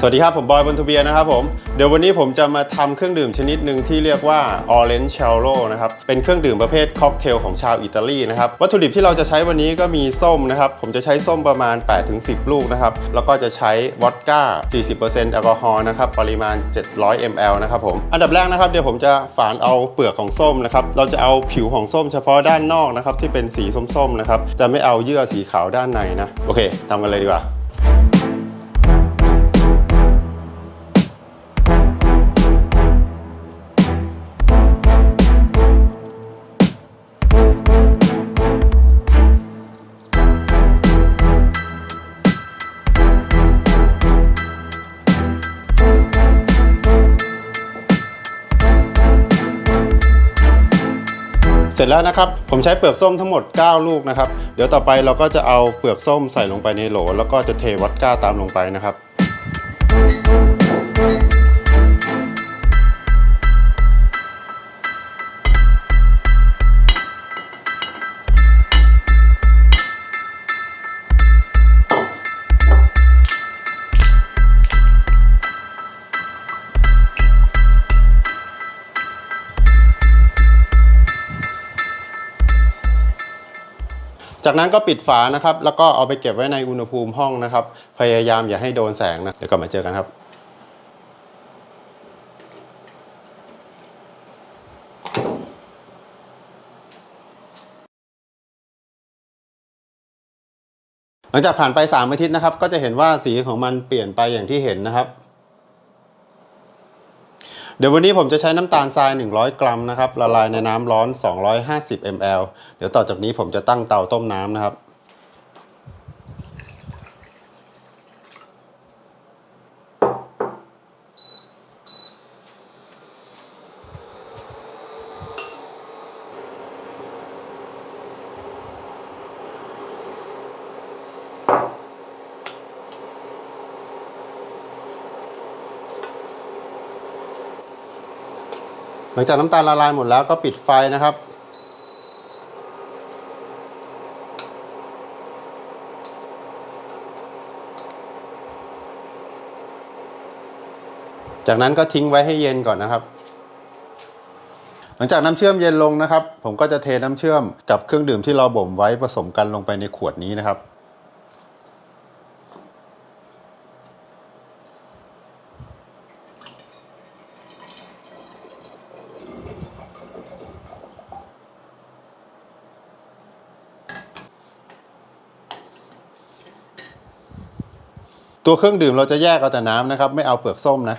สวัสดีครับ ผมบอยบนทเบียนะครับผม เดี๋ยววันนี้ผมจะมาทำเครื่องดื่มชนิดหนึ่งที่เรียกว่า Orange c h a r o นะครับ เป็นเครื่องดื่มประเภทค็อกเทลของชาวอิตาลีนะครับ วัตถุดิบที่เราจะใช้วันนี้ก็มีส้มนะครับ ผมจะใช้ส้มประมาณ 8-10 ลูกนะครับ แล้วก็จะใช้วอดก้า 40%แอลกอฮอล์นะครับ ปริมาณ 700 ml นะครับผม อันดับแรกนะครับเดี๋ยวผมจะฝานเอาเปลือกของส้มนะครับ เราจะเอาผิวของส้มเฉพาะด้านนอกนะครับที่เป็นสีส้มๆนะครับ จะไม่เอาเยื่อสีขาวด้านในนะ โอเคทำกันเลยดีกว่า เสร็จแล้วนะครับผมใช้เปลือกส้มทั้งหมด 9 ลูกนะครับเดี๋ยวต่อไปเราก็จะเอาเปลือกส้มใส่ลงไปในโหล แล้วก็จะเทวัดก้าตามลงไปนะครับ จากนั้นก็ปิดฝานะครับ แล้วก็เอาไปเก็บไว้ในอุณหภูมิห้องนะครับ พยายามอย่าให้โดนแสงนะ เดี๋ยวกลับมาเจอกันครับหลังจากผ่านไป 3 อาทิตย์นะครับ ก็จะเห็นว่าสีของมันเปลี่ยนไปอย่างที่เห็นนะครับ เดี๋ยววันนี้ผมจะใช้น้ำตาลทราย 100 กรัมนะครับละลายในน้ำร้อน 250 ml เดี๋ยวต่อจากนี้ผมจะตั้งเตาต้มน้ำนะครับ หลังจากน้ำตาลละลายหมดแล้วก็ปิดไฟนะครับ จากนั้นก็ทิ้งไว้ให้เย็นก่อนนะครับ หลังจากน้ำเชื่อมเย็นลงนะครับ ผมก็จะเทน้ำเชื่อมกับเครื่องดื่มที่เราบ่มไว้ผสมกันลงไปในขวดนี้นะครับ ตัวเครื่องดื่มเราจะแยกเอาแต่น้ำนะครับ ไม่เอาเปลือกส้มนะ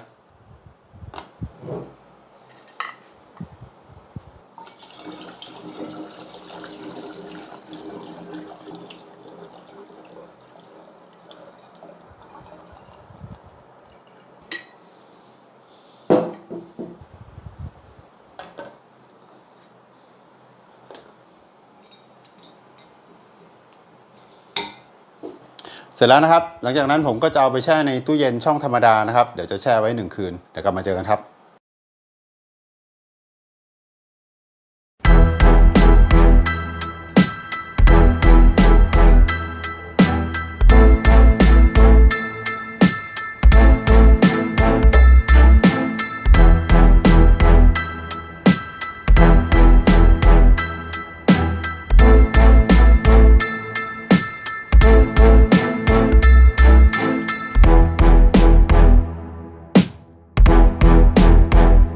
สร็จแล้วนะครับ หลังจากนั้นผมก็จะเอาไปแช่ในตู้เย็นช่องธรรมดานะครับ เดี๋ยวจะแช่ไว้หนึ่งคืน เดี๋ยวกลับมาเจอกันครับ